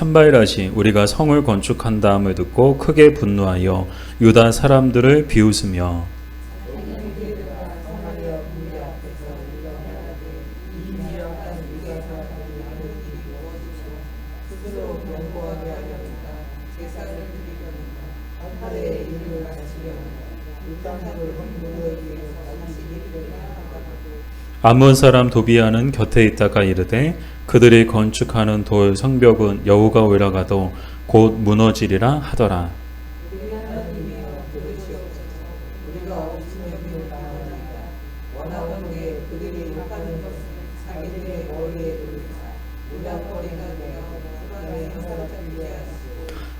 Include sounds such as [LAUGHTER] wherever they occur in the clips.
산발라시 우리가 성을 건축한 다음을 듣고 크게 분노하여 유다 사람들을 비웃으며 암몬 사람 도비아는 곁에 있다가 이르되 그들이 건축하는 돌 성벽은 여호가 오라가도 곧 무너지리라 하더라.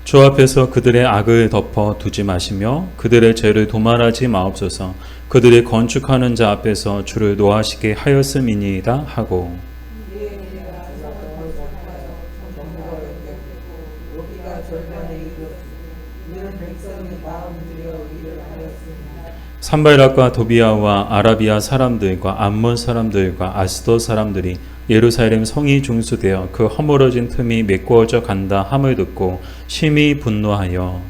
주 앞에서 그들의 악을 덮어 두지 마시며 그들의 죄를 도말하지 마옵소서 그들이 건축하는 자 앞에서 주를 노하시게 하였음이니이다 하고 산발락과 도비아와 아라비아 사람들과 암몬 사람들과 아스도 사람들이 예루살렘 성이 중수되어 그 허물어진 틈이 메꾸어져 간다 함을 듣고 심히 분노하여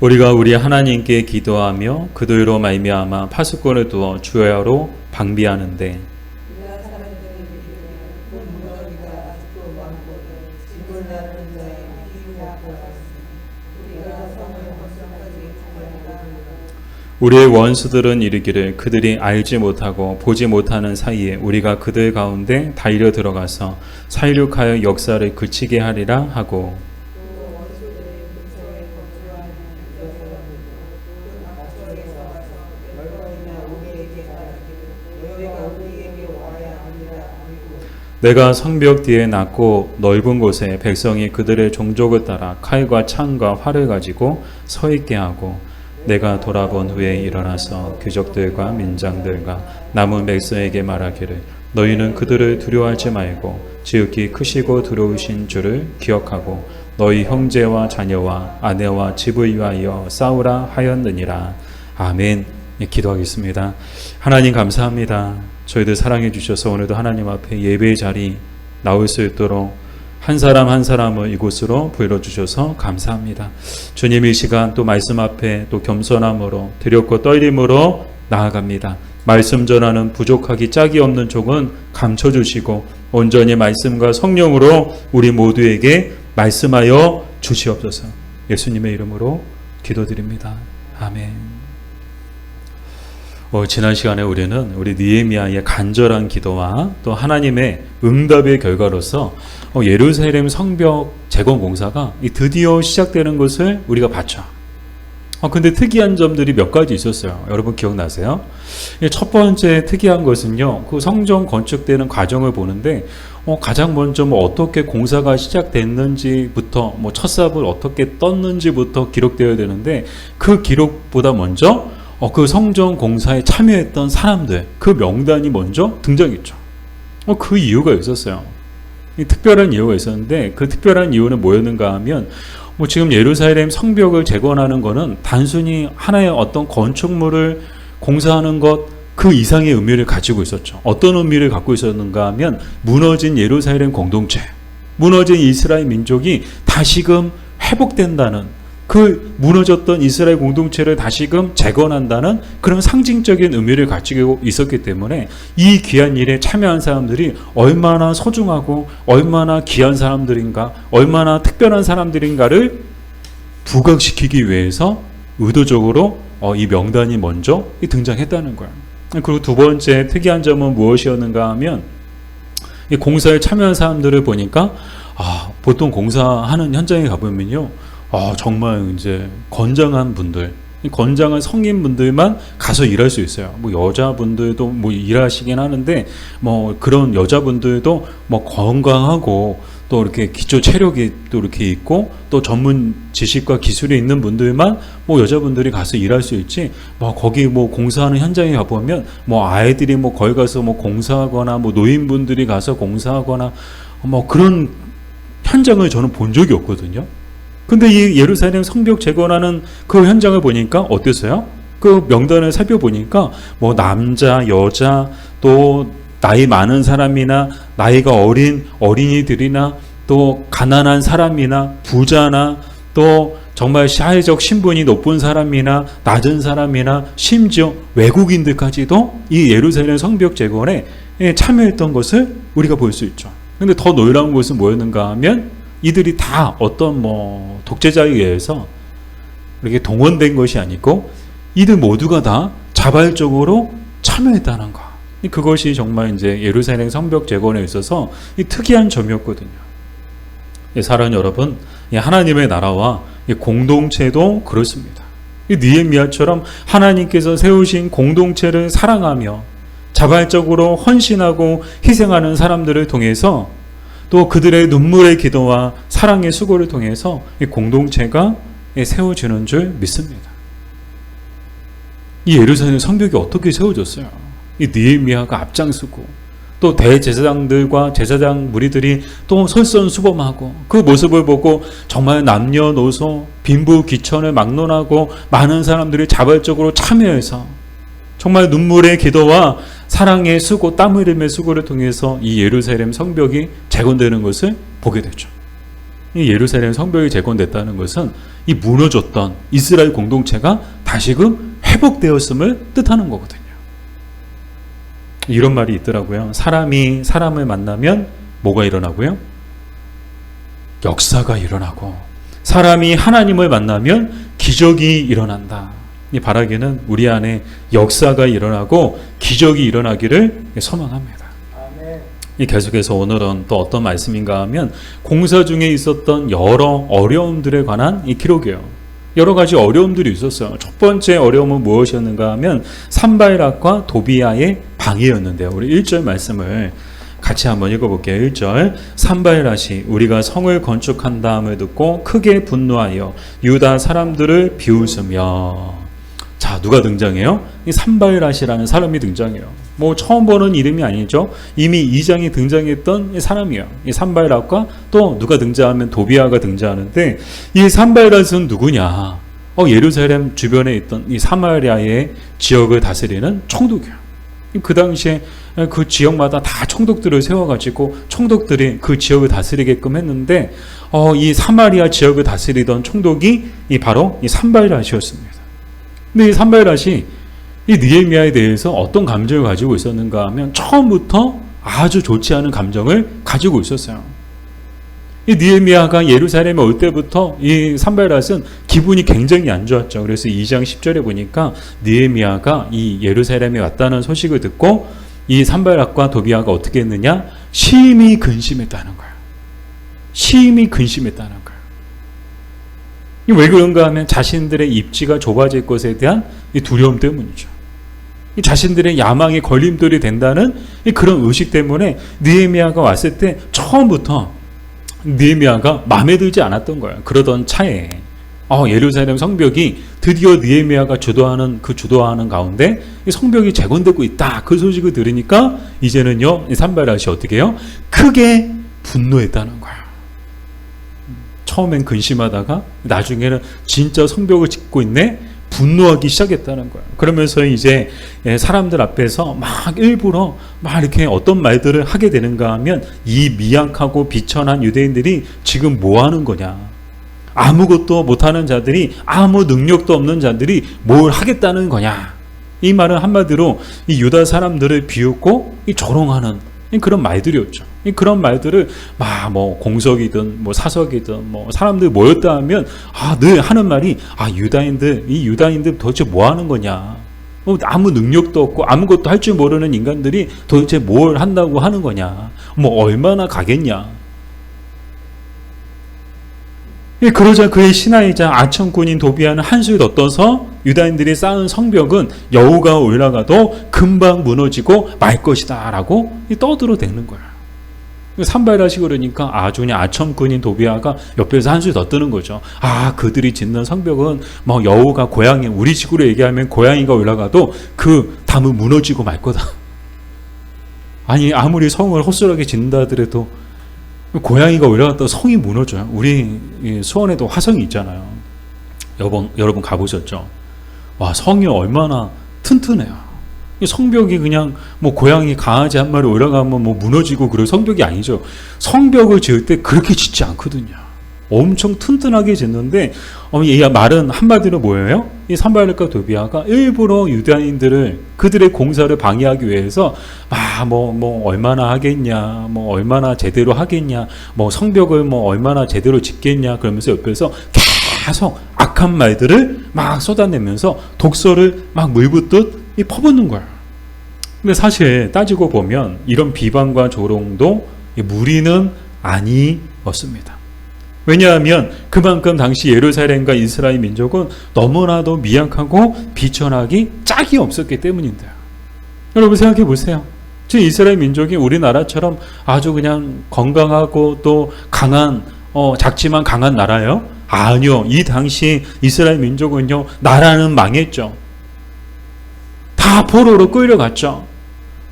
우리가 우리 하나님께 기도하며 그들로 말미암아 파수꾼을 두어 주야로 방비하는데 우리의 원수들은 이르기를 그들이 알지 못하고 보지 못하는 사이에 우리가 그들 가운데 달려 들어가서 살육하여 역사를 그치게 하리라 하고 내가 성벽 뒤에 낮고 넓은 곳에 백성이 그들의 종족을 따라 칼과 창과 활을 가지고 서 있게 하고 내가 돌아본 후에 일어나서 귀족들과 민장들과 남은 백성에게 말하기를 너희는 그들을 두려워하지 말고 지극히 크시고 두려우신 주를 기억하고 너희 형제와 자녀와 아내와 집을 위하여 싸우라 하였느니라. 아멘. 예, 기도하겠습니다. 하나님 감사합니다. 저희들 사랑해 주셔서 오늘도 하나님 앞에 예배의 자리 나올 수 있도록 한 사람 한 사람을 이곳으로 불러 주셔서 감사합니다. 주님 이 시간 또 말씀 앞에 또 겸손함으로 두렵고 떨림으로 나아갑니다. 말씀 전하는 부족하기 짝이 없는 족은 감춰 주시고 온전히 말씀과 성령으로 우리 모두에게 말씀하여 주시옵소서. 예수님의 이름으로 기도드립니다. 아멘. 어, 지난 시간에 우리는 우리 니에미아의 간절한 기도와 또 하나님의 응답의 결과로서 어, 예루살렘 성벽 재건 공사가 드디어 시작되는 것을 우리가 봤죠. 어, 근데 특이한 점들이 몇 가지 있었어요. 여러분 기억나세요? 첫 번째 특이한 것은요, 그 성전 건축되는 과정을 보는데, 어, 가장 먼저 뭐 어떻게 공사가 시작됐는지부터, 뭐 첫삽을 어떻게 떴는지부터 기록되어야 되는데, 그 기록보다 먼저 어, 그 성전 공사에 참여했던 사람들 그 명단이 먼저 등장했죠. 어, 그 이유가 있었어요. 특별한 이유가 있었는데 그 특별한 이유는 뭐였는가 하면 뭐 지금 예루살렘 성벽을 재건하는 것은 단순히 하나의 어떤 건축물을 공사하는 것 그 이상의 의미를 가지고 있었죠. 어떤 의미를 갖고 있었는가 하면 무너진 예루살렘 공동체, 무너진 이스라엘 민족이 다시금 회복된다는 그 무너졌던 이스라엘 공동체를 다시금 재건한다는 그런 상징적인 의미를 가지고 있었기 때문에 이 귀한 일에 참여한 사람들이 얼마나 소중하고 얼마나 귀한 사람들인가, 얼마나 특별한 사람들인가를 부각시키기 위해서 의도적으로 어, 이 명단이 먼저 등장했다는 거예요. 그리고 두 번째 특이한 점은 무엇이었는가 하면 이 공사에 참여한 사람들을 보니까 아, 보통 공사하는 현장에 가보면요. 아, 정말 이제 건장한 분들, 건장한 성인분들만 가서 일할 수 있어요. 뭐 여자분들도 뭐 일하시긴 하는데 뭐 그런 여자분들도 뭐 건강하고 또 이렇게 기초 체력이 또 이렇게 있고 또 전문 지식과 기술이 있는 분들만 뭐 여자분들이 가서 일할 수 있지 뭐 거기 뭐 공사하는 현장에 가보면 뭐 아이들이 뭐 거기 가서 뭐 공사하거나 뭐 노인분들이 가서 공사하거나 뭐 그런 현장을 저는 본 적이 없거든요. 근데 이 예루살렘 성벽 재건하는 그 현장을 보니까 어땠어요? 그 명단을 살펴보니까 뭐 남자, 여자, 또또 나이 많은 사람이나 나이가 어린 어린이들이나 또 가난한 사람이나 부자나 또 정말 사회적 신분이 높은 사람이나 낮은 사람이나 심지어 외국인들까지도 이 예루살렘 성벽 재건에 예, 참여했던 것을 우리가 볼 수 있죠. 근데 더 놀라운 것은 뭐였는가 하면 이들이 다 어떤 뭐 독재자에 의해서 이렇게 동원된 것이 아니고 이들 모두가 다 자발적으로 참여했다는 것. 그것이 정말 이제 예루살렘 성벽 재건에 있어서 이 특이한 점이었거든요. 예, 사랑하는 여러분, 이 하나님의 나라와 이 공동체도 그렇습니다. 이 느헤미야처럼 하나님께서 세우신 공동체를 사랑하며 자발적으로 헌신하고 희생하는 사람들을 통해서 또 그들의 눈물의 기도와 사랑의 수고를 통해서 이 공동체가 세워지는 줄 믿습니다. 이 예루살렘 성벽이 어떻게 세워졌어요? 이 느헤미야가 앞장서고 또 대제사장들과 제사장 무리들이 또 설선수범하고 그 모습을 보고 정말 남녀노소 빈부귀천을 막론하고 많은 사람들이 자발적으로 참여해서 정말 눈물의 기도와 사랑의 수고 땀 흘림의 수고를 통해서 이 예루살렘 성벽이 재건되는 것을 보게 되죠. 이 예루살렘 성벽이 재건됐다는 것은 이 무너졌던 이스라엘 공동체가 다시금 회복되었음을 뜻하는 거거든요. 이런 말이 있더라고요. 사람이 사람을 만나면 뭐가 일어나고요? 역사가 일어나고 사람이 하나님을 만나면 기적이 일어난다. 이 바라기는 우리 안에 역사가 일어나고 기적이 일어나기를 소망합니다. 이 계속해서 오늘은 또 어떤 말씀인가 하면 공사 중에 있었던 여러 어려움들에 관한 이 기록이에요. 여러 가지 어려움들이 있었어요. 첫 번째 어려움은 무엇이었는가 하면 산발락과 도비아의 방해였는데요. 우리 1절 말씀을 같이 한번 읽어볼게요. 1절 산발라시 우리가 성을 건축한 다음을 듣고 크게 분노하여 유다 사람들을 비웃으며 자 누가 등장해요? 이 산발라시라는 사람이 등장해요. 뭐 처음 보는 이름이 아니죠. 이미 2장에 등장했던 이 사람이에요. 이 산발락과 또 누가 등장하면 도비아가 등장하는데 이 산발락은 누구냐? 어 예루살렘 주변에 있던 이 사마리아의 지역을 다스리는 총독이에요. 그 당시에 그 지역마다 다 총독들을 세워가지고 총독들이 그 지역을 다스리게끔 했는데 어, 이 사마리아 지역을 다스리던 총독이 이 바로 이 산발라시였습니다. 근데 이 산발라시 이 느헤미야에 대해서 어떤 감정을 가지고 있었는가 하면 처음부터 아주 좋지 않은 감정을 가지고 있었어요. 이 느헤미야가 예루살렘에 올 때부터 이 산발랏은 기분이 굉장히 안 좋았죠. 그래서 2장 10절에 보니까 느헤미야가 이 예루살렘에 왔다는 소식을 듣고 이 산발락과 도비아가 어떻게 했느냐? 심히 근심했다는 거예요. 심히 근심했다는 거예요. 왜 그런가 하면 자신들의 입지가 좁아질 것에 대한 두려움 때문이죠. 자신들의 야망의 걸림돌이 된다는 그런 의식 때문에 느헤미야가 왔을 때 처음부터 느헤미야가 마음에 들지 않았던 거예요. 그러던 차에 어, 예루살렘 성벽이 드디어 느헤미야가 주도하는 그 주도하는 가운데 성벽이 재건되고 있다. 그 소식을 들으니까 이제는요 산발라시 어떻게 해요? 크게 분노했다는 거야. 처음엔 근심하다가 나중에는 진짜 성벽을 짓고 있네. 분노하기 시작했다는 거예요. 그러면서 이제 사람들 앞에서 막 일부러 막 이렇게 어떤 말들을 하게 되는가 하면 이 미약하고 비천한 유대인들이 지금 뭐 하는 거냐. 아무것도 못하는 자들이 아무 능력도 없는 자들이 뭘 하겠다는 거냐. 이 말은 한마디로 이 유다 사람들을 비웃고 이 조롱하는 그런 말들이었죠. 그런 말들을 막 뭐 공석이든 뭐 사석이든 뭐 사람들 모였다 하면 아 늘 하는 말이 아 유다인들 이 유다인들 도대체 뭐 하는 거냐. 뭐 아무 능력도 없고 아무것도 할 줄 모르는 인간들이 도대체 뭘 한다고 하는 거냐. 뭐 얼마나 가겠냐. 예, 그러자 그의 신하이자 아천꾼인 도비아는 한술 덧떠서 유다인들이 쌓은 성벽은 여우가 올라가도 금방 무너지고 말 것이다 라고 떠들어대는 거야. 산발하시 그러니까 그냥 아첨꾼인 도비아가 옆에서 한술 더 뜨는 거죠. 아 그들이 짓는 성벽은 뭐 여우가 고양이 우리 식으로 얘기하면 고양이가 올라가도 그 담은 무너지고 말 거다. 아니 아무리 성을 헛소하게 짓는다 하더라도 고양이가 올라갔다 성이 무너져요. 우리 수원에도 화성이 있잖아요. 여러분, 여러분 가보셨죠? 와, 성이 얼마나 튼튼해요. 이 성벽이 그냥 뭐 고양이 강아지 한 마리 올라가면 뭐 무너지고 그럴 성벽이 아니죠. 성벽을 지을 때 그렇게 짓지 않거든요. 엄청 튼튼하게 짓는데 어, 이 말은 한마디로 뭐예요? 이 산발락과 도비아가 일부러 유대인들을 그들의 공사를 방해하기 위해서 아뭐뭐 뭐 얼마나 하겠냐, 뭐 얼마나 제대로 하겠냐, 뭐 성벽을 뭐 얼마나 제대로 짓겠냐 그러면서 옆에서 계속 악한 말들을 막 쏟아내면서 독서를 막 물붓듯 이 퍼붓는 거야. 근데 사실 따지고 보면 이런 비방과 조롱도 이 무리는 아니었습니다. 왜냐하면 그만큼 당시 예루살렘과 이스라엘 민족은 너무나도 미약하고 비천하기 짝이 없었기 때문인데요. 여러분 생각해 보세요. 지금 이스라엘 민족이 우리나라처럼 아주 그냥 건강하고 또 강한 어, 작지만 강한 나라요? 아니요. 이 당시 이스라엘 민족은요 나라는 망했죠. 다 포로로 끌려갔죠.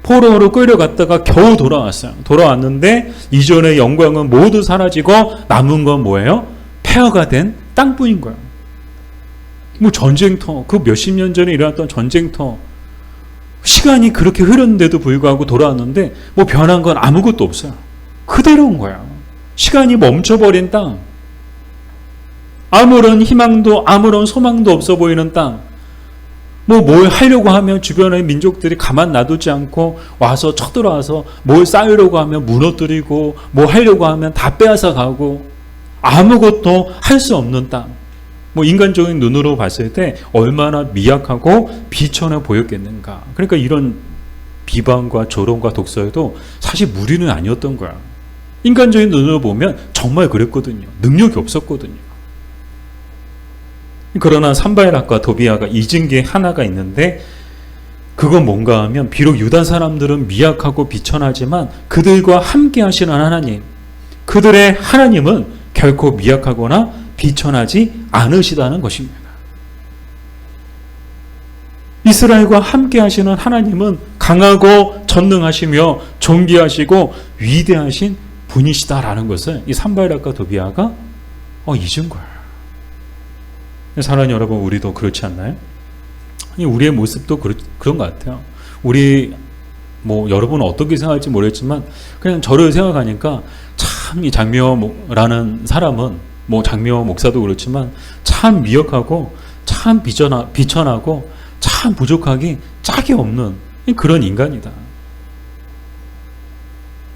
포로로 끌려갔다가 겨우 돌아왔어요. 돌아왔는데 이전의 영광은 모두 사라지고 남은 건 뭐예요? 폐허가 된 땅뿐인 거예요. 뭐 전쟁터, 그 몇십 년 전에 일어났던 전쟁터, 시간이 그렇게 흐르는데도 불구하고 돌아왔는데 뭐 변한 건 아무것도 없어요. 그대로인 거예요. 시간이 멈춰버린 땅. 아무런 희망도 아무런 소망도 없어 보이는 땅. 뭐 뭘 하려고 하면 주변의 민족들이 가만 놔두지 않고 와서 쳐들어와서 뭘 쌓으려고 하면 무너뜨리고 뭐 하려고 하면 다 빼앗아 가고 아무것도 할 수 없는 땅. 뭐 인간적인 눈으로 봤을 때 얼마나 미약하고 비천해 보였겠는가. 그러니까 이런 비방과 조롱과 독설도 사실 무리는 아니었던 거야. 인간적인 눈으로 보면 정말 그랬거든요. 능력이 없었거든요. 그러나 산바엘락과 도비아가 잊은 게 하나가 있는데 그건 뭔가 하면 비록 유다 사람들은 미약하고 비천하지만 그들과 함께 하시는 하나님 그들의 하나님은 결코 미약하거나 비천하지 않으시다는 것입니다. 이스라엘과 함께 하시는 하나님은 강하고 전능하시며 존귀하시고 위대하신 분이시다라는 것을 이 산바엘락과 도비아가 어, 잊은 거예요. 사랑하는 여러분, 우리도 그렇지 않나요? 아니, 우리의 모습도 그렇, 그런 것 같아요. 우리, 뭐, 여러분은 어떻게 생각할지 모르겠지만, 그냥 저를 생각하니까, 참, 이 장미호라는 사람은, 뭐, 장미호 목사도 그렇지만, 참 미역하고, 참 비천하, 비천하고, 참 부족하기 짝이 없는 그런 인간이다.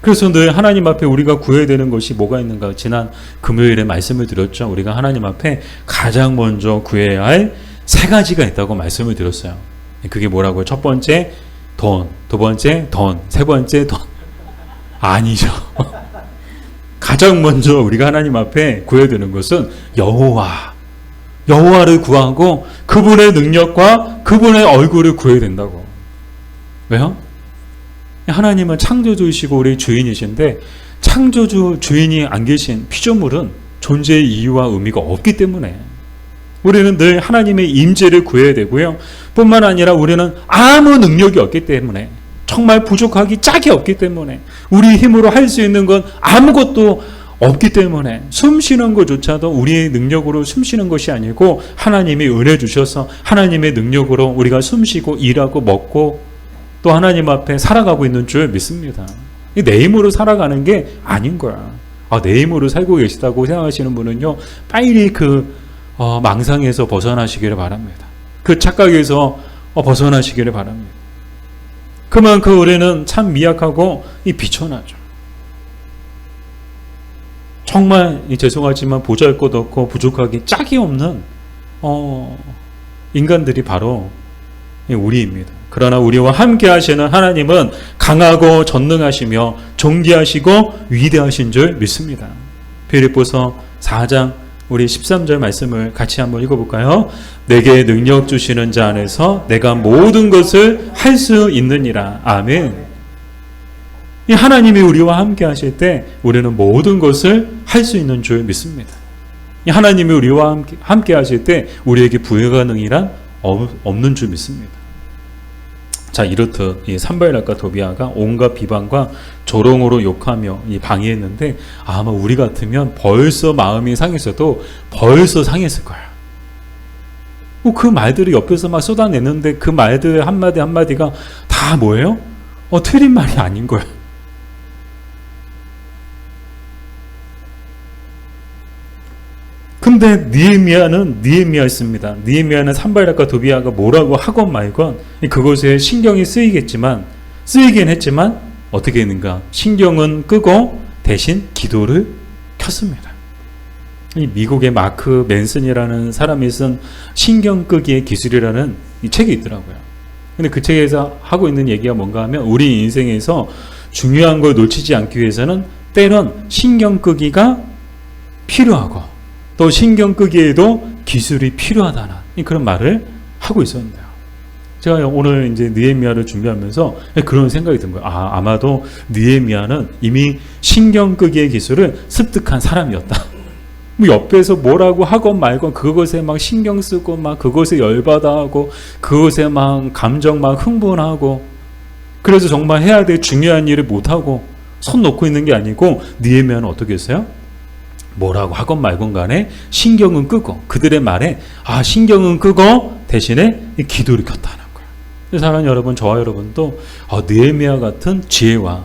그래서 늘 하나님 앞에 우리가 구해야 되는 것이 뭐가 있는가? 지난 금요일에 말씀을 드렸죠. 우리가 하나님 앞에 가장 먼저 구해야 할 세 가지가 있다고 말씀을 드렸어요. 그게 뭐라고요? 첫 번째, 돈. 두 번째, 돈. 세 번째, 돈. 아니죠. [LAUGHS] 가장 먼저 우리가 하나님 앞에 구해야 되는 것은 여호와. 여호와를 구하고 그분의 능력과 그분의 얼굴을 구해야 된다고. 왜요? 하나님은 창조주이시고 우리 주인이신데 창조주 주인이 안 계신 피조물은 존재의 이유와 의미가 없기 때문에 우리는 늘 하나님의 임재를 구해야 되고요. 뿐만 아니라 우리는 아무 능력이 없기 때문에 정말 부족하기 짝이 없기 때문에 우리 힘으로 할 수 있는 건 아무것도 없기 때문에 숨 쉬는 것조차도 우리의 능력으로 숨 쉬는 것이 아니고 하나님이 은혜 주셔서 하나님의 능력으로 우리가 숨 쉬고 일하고 먹고 또 하나님 앞에 살아가고 있는 줄 믿습니다. 내 힘으로 살아가는 게 아닌 거야. 아, 내 힘으로 살고 계시다고 생각하시는 분은요, 빨리 그 어, 망상에서 벗어나시기를 바랍니다. 그 착각에서 어, 벗어나시기를 바랍니다. 그만큼 우리는 참 미약하고 이 비천하죠. 정말 죄송하지만 보잘 것 없고 부족하기 짝이 없는 어, 인간들이 바로 우리입니다. 그러나 우리와 함께 하시는 하나님은 강하고 전능하시며 존귀하시고 위대하신 줄 믿습니다. 피리보서 4장 우리 13절 말씀을 같이 한번 읽어볼까요? 내게 능력 주시는 자 안에서 내가 모든 것을 할 수 있느니라. 아멘. 이 하나님이 우리와 함께 하실 때 우리는 모든 것을 할 수 있는 줄 믿습니다. 이 하나님이 우리와 함께, 함께 하실 때 우리에게 불가능이란 없는 줄 믿습니다. 자 이렇듯 이 산발락과 도비아가 온갖 비방과 조롱으로 욕하며 이 방해했는데 아마 우리 같으면 벌써 마음이 상했어도 벌써 상했을 거야. 뭐그 말들을 옆에서 막 쏟아내는데 그 말들 한마디 한마디가 다 뭐예요? 어, 틀린 말이 아닌 거예 근데 니에미아는 니에미아였습니다. 니에미아는 산발락과 도비아가 뭐라고 하건 말건 그것에 신경이 쓰이겠지만 쓰이긴 했지만 어떻게 했는가? 신경은 끄고 대신 기도를 켰습니다. 이 미국의 마크 맨슨이라는 사람이 쓴 신경 끄기의 기술이라는 이 책이 있더라고요. 근데 그 책에서 하고 있는 얘기가 뭔가 하면 우리 인생에서 중요한 걸 놓치지 않기 위해서는 때론 신경 끄기가 필요하고 또 신경 끄기에도 기술이 필요하다는 그런 말을 하고 있었는데요. 제가 오늘 이제 느헤미야를 준비하면서 그런 생각이 든 거예요. 아, 아마도 느헤미야는 이미 신경 끄기의 기술을 습득한 사람이었다. 뭐 옆에서 뭐라고 하건 말건 그것에 막 신경 쓰고 막 그것에 열받아 하고 그것에 막 감정 막 흥분하고 그래서 정말 해야 될 중요한 일을 못 하고 손 놓고 있는 게 아니고 느헤미야는 어떻게 했어요? 뭐라고 하건 말건 간에 신경은 끄고 그들의 말에 아 신경은 끄고 대신에 기도를 켰다는 거예요. 사랑하는 여러분 저와 여러분도 어, 느헤미야 같은 지혜와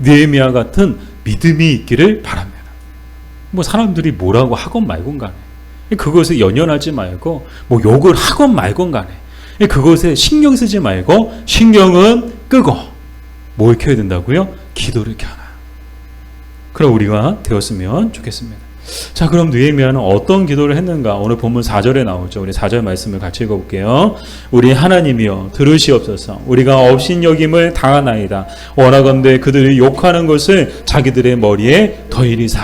느헤미야 같은 믿음이 있기를 바랍니다. 뭐 사람들이 뭐라고 하건 말건 간에 그것에 연연하지 말고 뭐 욕을 하건 말건 간에 그것에 신경 쓰지 말고 신경은 끄고 뭘 켜야 된다고요? 기도를 켜라. 그럼 우리가 되었으면 좋겠습니다. 자, 그럼 느헤미야는 어떤 기도를 했는가? 오늘 본문 4절에 나오죠. 우리 4절 말씀을 같이 읽어 볼게요. 우리 하나님이여 들으시옵소서. 우리가 업신 여김을 당하나이다. 원하건대 그들이 욕하는 것을 자기들의 머리에 더이리사.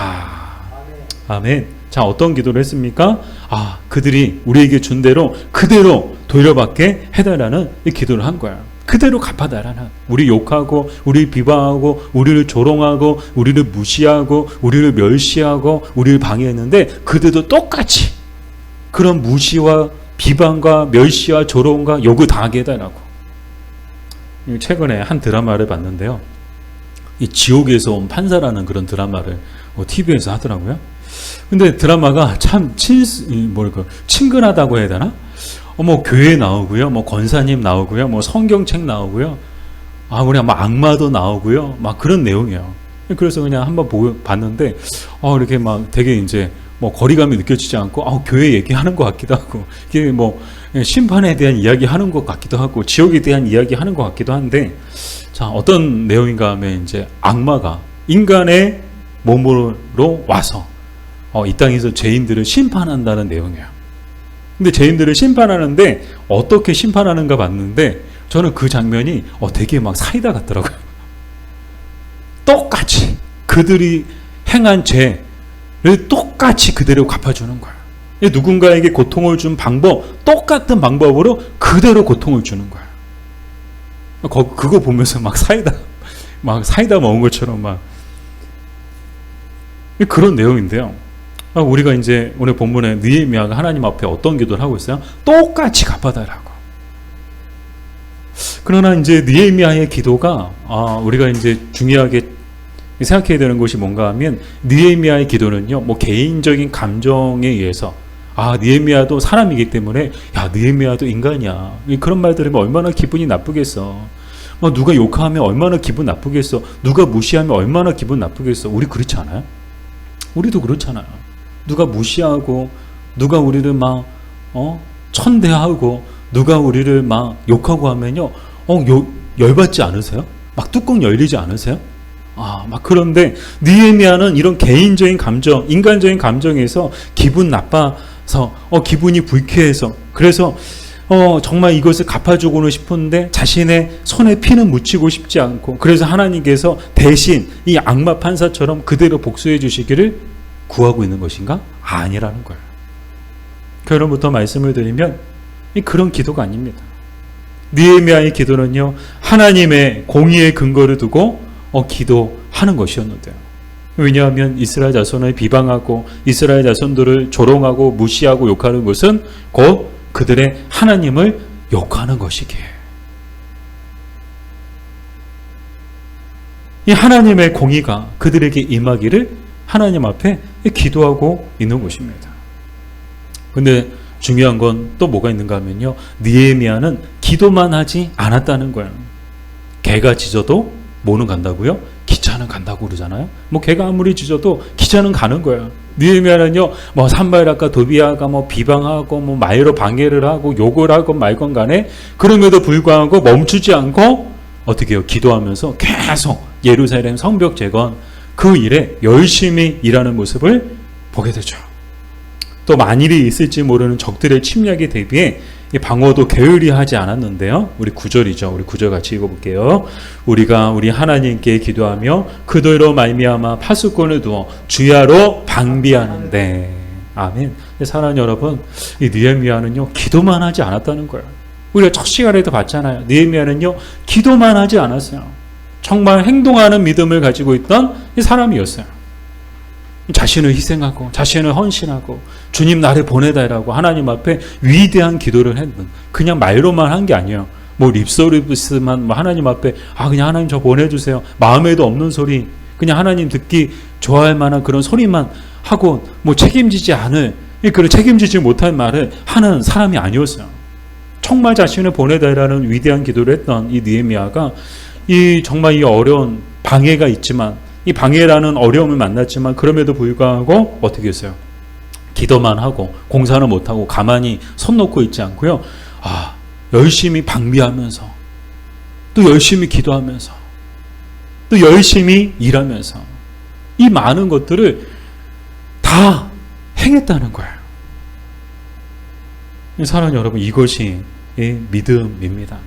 아멘. 자, 어떤 기도를 했습니까? 아, 그들이 우리에게 준 대로 그대로 돌려받게 해달라는 이 기도를 한 거야. 그대로 갚아달라는. 우리 욕하고, 우리 비방하고, 우리를 조롱하고, 우리를 무시하고, 우리를 멸시하고, 우리를 방해했는데 그들도 똑같이 그런 무시와 비방과 멸시와 조롱과 욕을 당하게 해달라고. 최근에 한 드라마를 봤는데요. 이 지옥에서 온 판사라는 그런 드라마를 TV에서 하더라고요. 근데 드라마가 참 친, 뭘까, 친근하다고 해야 되나? 어, 뭐, 교회 나오고요. 뭐, 권사님 나오고요. 뭐, 성경책 나오고요. 아, 우리 막 악마도 나오고요. 막 그런 내용이에요. 그래서 그냥 한번 보, 봤는데, 어, 이렇게 막 되게 이제 뭐 거리감이 느껴지지 않고, 아, 교회 얘기하는 것 같기도 하고, 이게 뭐, 심판에 대한 이야기 하는 것 같기도 하고, 지옥에 대한 이야기 하는 것 같기도 한데, 자, 어떤 내용인가 하면 이제 악마가 인간의 몸으로 와서 어, 이 땅에서 죄인들을 심판한다는 내용이에요. 근데 죄인들을 심판하는데 어떻게 심판하는가 봤는데 저는 그 장면이 어, 되게 막 사이다 같더라고요. [LAUGHS] 똑같이 그들이 행한 죄를 똑같이 그대로 갚아주는 거예요. 누군가에게 고통을 준 방법 똑같은 방법으로 그대로 고통을 주는 거예요. 그거 보면서 막 사이다 막 사이다 먹은 것처럼 막 그런 내용인데요. 아, 우리가 이제 오늘 본문에 느헤미야가 하나님 앞에 어떤 기도를 하고 있어요? 똑같이 갚아달라고. 그러나 이제 느헤미야의 기도가 아, 우리가 이제 중요하게 생각해야 되는 것이 뭔가 하면 느헤미야의 기도는요. 뭐 개인적인 감정에 의해서 아 느헤미야도 사람이기 때문에 야 느헤미야도 인간이야 그런 말 들으면 얼마나 기분이 나쁘겠어. 뭐 누가 욕하면 얼마나 기분 나쁘겠어. 누가 무시하면 얼마나 기분 나쁘겠어. 우리 그렇지 않아요? 우리도 그렇잖아요. 누가 무시하고 누가 우리를 막 어? 천대하고 누가 우리를 막 욕하고 하면요. 어, 요, 열받지 않으세요? 막 뚜껑 열리지 않으세요? 아, 막 그런데 니에미아는 이런 개인적인 감정, 인간적인 감정에서 기분 나빠서 어, 기분이 불쾌해서 그래서 어, 정말 이것을 갚아주고는 싶은데 자신의 손에 피는 묻히고 싶지 않고 그래서 하나님께서 대신 이 악마 판사처럼 그대로 복수해 주시기를 구하고 있는 것인가? 아니라는 거예요. 결론부터 말씀을 드리면 그런 기도가 아닙니다. 니에미아의 기도는요 하나님의 공의의 근거를 두고 어, 기도하는 것이었는데요. 왜냐하면 이스라엘 자손을 비방하고 이스라엘 자손들을 조롱하고 무시하고 욕하는 것은 곧 그들의 하나님을 욕하는 것이기에 이 하나님의 공의가 그들에게 임하기를 하나님 앞에 기도하고 있는 것입니다. 근데 중요한 건 또 뭐가 있는가 하면요. 느헤미야는 기도만 하지 않았다는 거예요. 개가 짖어도 뭐는 간다고요? 기차는 간다고 그러잖아요. 뭐 개가 아무리 짖어도 기차는 가는 거예요. 느헤미야는요. 뭐 산발락과 도비아가 뭐 비방하고 뭐 말로 방해를 하고 욕을 하고 말건 간에 그럼에도 불구하고 멈추지 않고 어떻게 해요? 기도하면서 계속 예루살렘 성벽 재건 그 일에 열심히 일하는 모습을 보게 되죠. 또 만일이 있을지 모르는 적들의 침략에 대비해 이 방어도 게을리 하지 않았는데요. 우리 구절이죠. 우리 구절 같이 읽어볼게요. 우리가 우리 하나님께 기도하며 그들로 말미암아 파수꾼을 두어 주야로 방비하는데 아멘. 사랑하는 여러분, 이 느헤미야는요 기도만 하지 않았다는 거예요. 우리가 첫 시간에도 봤잖아요. 느헤미야는요 기도만 하지 않았어요. 정말 행동하는 믿음을 가지고 있던 이 사람이었어요. 자신을 희생하고 자신을 헌신하고 주님 나를 보내다라고 하나님 앞에 위대한 기도를 했는 그냥 말로만 한 게 아니에요. 뭐 립서비스만 뭐 하나님 앞에 아 그냥 하나님 저 보내주세요. 마음에도 없는 소리 그냥 하나님 듣기 좋아할 만한 그런 소리만 하고 뭐 책임지지 않을 그런 책임지지 못할 말을 하는 사람이 아니었어요. 정말 자신을 보내다라는 위대한 기도를 했던 이 느헤미야가 이 정말 이 어려운 방해가 있지만 이 방해라는 어려움을 만났지만 그럼에도 불구하고 어떻게 했어요? 기도만 하고 공사는 못하고 가만히 손 놓고 있지 않고요. 아, 열심히 방비하면서 또 열심히 기도하면서 또 열심히 일하면서 이 많은 것들을 다 행했다는 거예요. 사랑하는 여러분, 이것이 믿음입니다.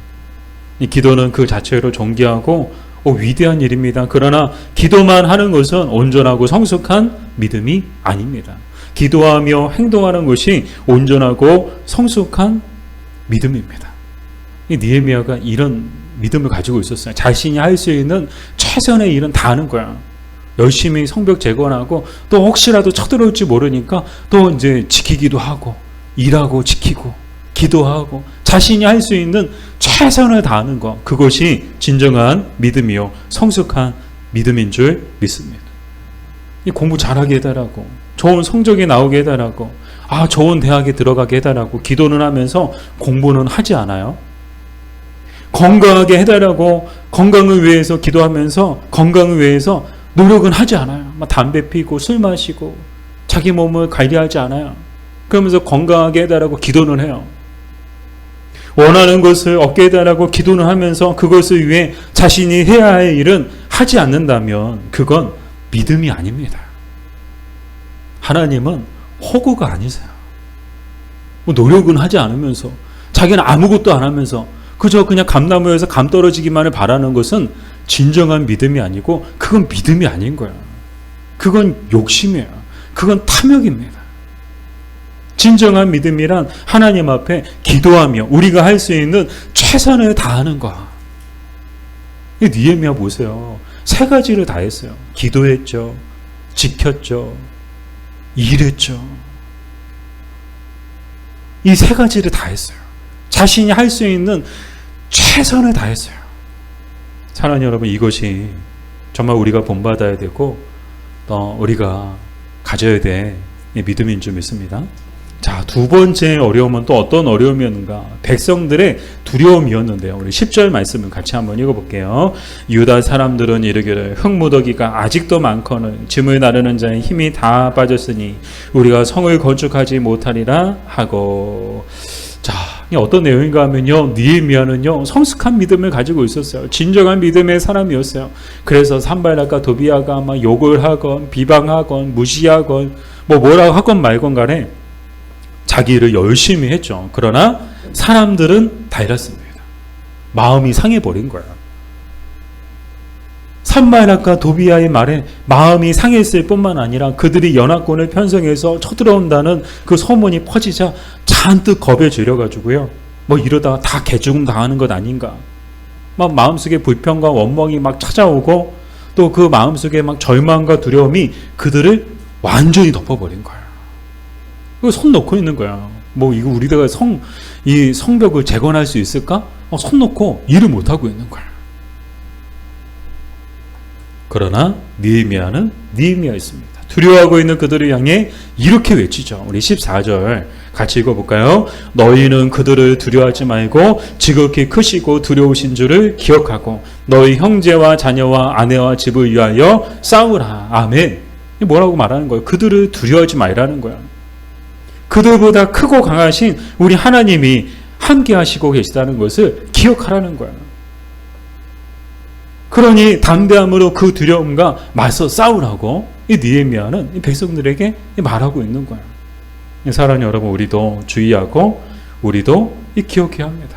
이 기도는 그 자체로 존귀하고 어, 위대한 일입니다. 그러나 기도만 하는 것은 온전하고 성숙한 믿음이 아닙니다. 기도하며 행동하는 것이 온전하고 성숙한 믿음입니다. 이 니에미아가 이런 믿음을 가지고 있었어요. 자신이 할 수 있는 최선의 일은 다 하는 거야. 열심히 성벽 재건하고 또 혹시라도 쳐들어올지 모르니까 또 이제 지키기도 하고 일하고 지키고 기도하고 자신이 할 수 있는 최선을 다하는 것 그것이 진정한 믿음이요 성숙한 믿음인 줄 믿습니다. 이 공부 잘하게 해달라고 좋은 성적이 나오게 해달라고 아 좋은 대학에 들어가게 해달라고 기도는 하면서 공부는 하지 않아요. 건강하게 해달라고 건강을 위해서 기도하면서 건강을 위해서 노력은 하지 않아요. 막 담배 피고 술 마시고 자기 몸을 관리하지 않아요. 그러면서 건강하게 해달라고 기도는 해요. 원하는 것을 얻게 해달라고 기도는 하면서 그것을 위해 자신이 해야 할 일은 하지 않는다면 그건 믿음이 아닙니다. 하나님은 호구가 아니세요. 뭐 노력은 하지 않으면서 자기는 아무것도 안 하면서 그저 그냥 감나무에서 감 떨어지기만을 바라는 것은 진정한 믿음이 아니고 그건 믿음이 아닌 거야. 그건 욕심이에요. 그건 탐욕입니다. 진정한 믿음이란 하나님 앞에 기도하며 우리가 할 수 있는 최선을 다하는 거. 이 니에미야 보세요. 세 가지를 다 했어요. 기도했죠. 지켰죠. 일했죠. 이 세 가지를 다 했어요. 자신이 할 수 있는 최선을 다했어요. 사랑하는 여러분, 이것이 정말 우리가 본받아야 되고, 또 우리가 가져야 될 믿음인 줄 믿습니다. 자, 두 번째 어려움은 또 어떤 어려움이었는가? 백성들의 두려움이었는데요. 우리 10절 말씀을 같이 한번 읽어볼게요. 유다 사람들은 이르기를 흙무더기가 아직도 많거늘 짐을 나르는 자의 힘이 다 빠졌으니 우리가 성을 건축하지 못하리라 하고 자, 어떤 내용인가 하면요. 니에미아는요. 성숙한 믿음을 가지고 있었어요. 진정한 믿음의 사람이었어요. 그래서 산발락과 도비아가 막 욕을 하건 비방하건 무시하건 뭐 뭐라고 하건 말건 간에 자기 일을 열심히 했죠. 그러나 사람들은 다 이랬습니다. 마음이 상해버린 거야. 산마락과 도비아의 말에 마음이 상했을 뿐만 아니라 그들이 연합군을 편성해서 쳐들어온다는 그 소문이 퍼지자 잔뜩 겁에 질려가지고요. 뭐 이러다가 다 개죽음 당하는 것 아닌가. 막 마음속에 불평과 원망이 막 찾아오고 또 그 마음속에 막 절망과 두려움이 그들을 완전히 덮어버린 거야. 손 놓고 있는 거야. 뭐 이거 우리가 성, 이 성벽을 재건할 수 있을까? 어, 손 놓고 일을 못 하고 있는 거야. 그러나 니에미아는 니에미아였습니다. 두려워하고 있는 그들을 향해 이렇게 외치죠. 우리 14절 같이 읽어볼까요? 너희는 그들을 두려워하지 말고 지극히 크시고 두려우신 줄을 기억하고 너희 형제와 자녀와 아내와 집을 위하여 싸우라. 아멘. 뭐라고 말하는 거예요? 그들을 두려워하지 말라는 거야. 그들보다 크고 강하신 우리 하나님이 함께 하시고 계시다는 것을 기억하라는 거야. 그러니 담대함으로 그 두려움과 맞서 싸우라고 이 니에미아는 이 백성들에게 말하고 있는 거야. 사랑하는 여러분, 우리도 주의하고 우리도 이 기억해야 합니다.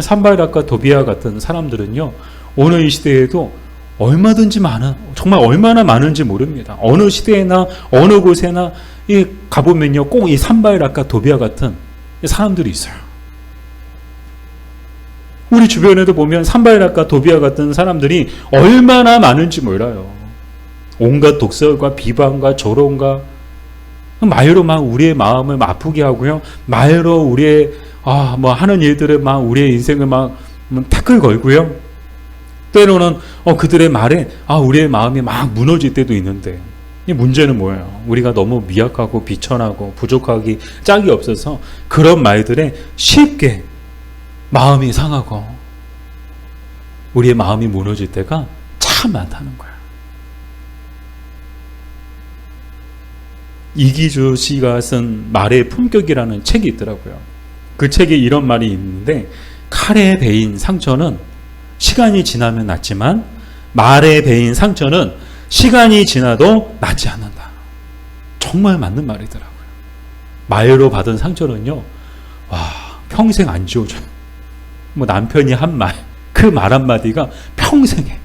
산발락과 도비아 같은 사람들은요, 오늘 이 시대에도 얼마든지 많은, 정말 얼마나 많은지 모릅니다. 어느 시대에나 어느 곳에나 이 가보면요, 꼭 이 산발락과 도비아 같은 사람들이 있어요. 우리 주변에도 보면 산발락과 도비아 같은 사람들이 얼마나 많은지 몰라요. 온갖 독설과 비방과 조롱과 말로 막 우리의 마음을 막 아프게 하고요. 말로 우리의 아 뭐 하는 일들을 막 우리의 인생을 막 태클 걸고요. 때로는 어 그들의 말에 아 우리의 마음이 막 무너질 때도 있는데 이 문제는 뭐예요? 우리가 너무 미약하고 비천하고 부족하기 짝이 없어서 그런 말들에 쉽게 마음이 상하고 우리의 마음이 무너질 때가 참 많다는 거야. 이기주 씨가 쓴 말의 품격이라는 책이 있더라고요. 그 책에 이런 말이 있는데 칼에 베인 상처는 시간이 지나면 낫지만 말에 베인 상처는 시간이 지나도 낫지 않는다. 정말 맞는 말이더라고요. 말로 받은 상처는요, 와, 평생 안 지워져요. 뭐 남편이 한 말, 그 말 한마디가 평생에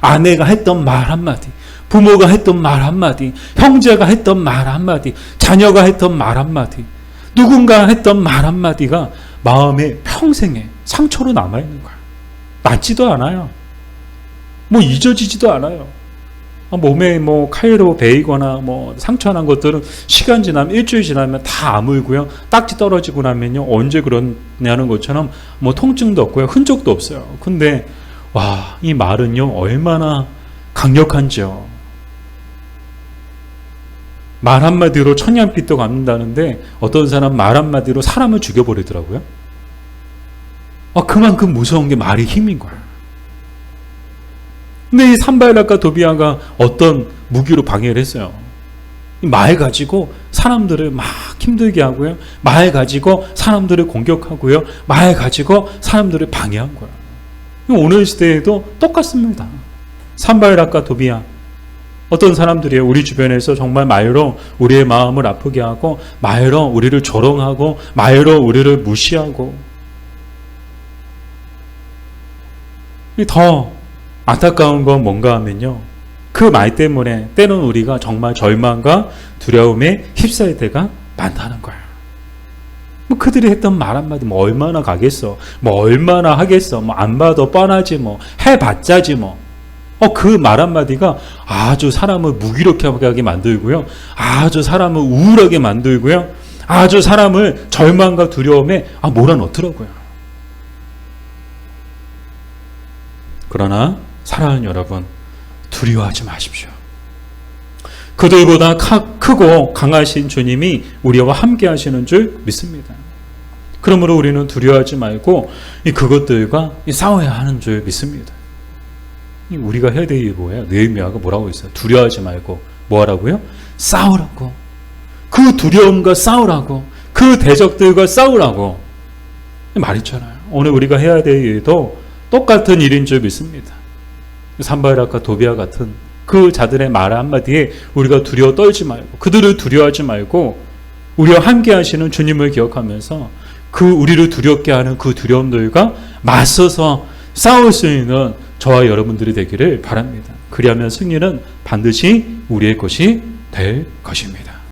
아내가 했던 말 한마디, 부모가 했던 말 한마디, 형제가 했던 말 한마디, 자녀가 했던 말 한마디, 누군가 했던 말 한마디가 마음에 평생에 상처로 남아있는 거야. 낫지도 않아요. 뭐 잊어지지도 않아요. 몸에 뭐 칼로 베이거나 뭐 상처 난 것들은 시간 지나면 일주일 지나면 다 아물고요. 딱지 떨어지고 나면요. 언제 그러냐는 것처럼 뭐 통증도 없고요. 흔적도 없어요. 근데 와, 이 말은요. 얼마나 강력한지요. 말 한마디로 천년빛도 갚는다는데 어떤 사람 말 한마디로 사람을 죽여버리더라고요. 아, 그만큼 무서운 게 말이 힘인 거야. 근데 이 산발락과 도비아가 어떤 무기로 방해를 했어요. 말 가지고 사람들을 막 힘들게 하고요. 말 가지고 사람들을 공격하고요. 말 가지고 사람들을 방해한 거야. 오늘 시대에도 똑같습니다. 산발락과 도비아. 어떤 사람들이 우리 주변에서 정말 말로 우리의 마음을 아프게 하고, 말로 우리를 조롱하고, 말로 우리를 무시하고, 더 안타까운 건 뭔가 하면요. 그 말 때문에 때는 우리가 정말 절망과 두려움에 휩싸일 때가 많다는 거야. 뭐 그들이 했던 말 한마디 뭐 얼마나 가겠어. 뭐 얼마나 하겠어. 뭐 안 봐도 뻔하지 뭐. 해봤자지 뭐. 어, 그 말 한마디가 아주 사람을 무기력하게 만들고요. 아주 사람을 우울하게 만들고요. 아주 사람을 절망과 두려움에 아, 몰아넣더라고요. 그러나 사랑하는 여러분, 두려워하지 마십시오. 그들보다 크고 강하신 주님이 우리와 함께 하시는 줄 믿습니다. 그러므로 우리는 두려워하지 말고 그것들과 싸워야 하는 줄 믿습니다. 우리가 해야 될 일이 뭐예요? 느헤미야가 뭐라고 했어요? 두려워하지 말고 뭐 하라고요? 싸우라고. 그 두려움과 싸우라고. 그 대적들과 싸우라고. 말했잖아요. 오늘 우리가 해야 될 일도 똑같은 일인 줄 믿습니다. 산바이락과 도비아 같은 그 자들의 말 한마디에 우리가 두려워 떨지 말고 그들을 두려워하지 말고 우리와 함께 하시는 주님을 기억하면서 그 우리를 두렵게 하는 그 두려움들과 맞서서 싸울 수 있는 저와 여러분들이 되기를 바랍니다. 그리하면 승리는 반드시 우리의 것이 될 것입니다.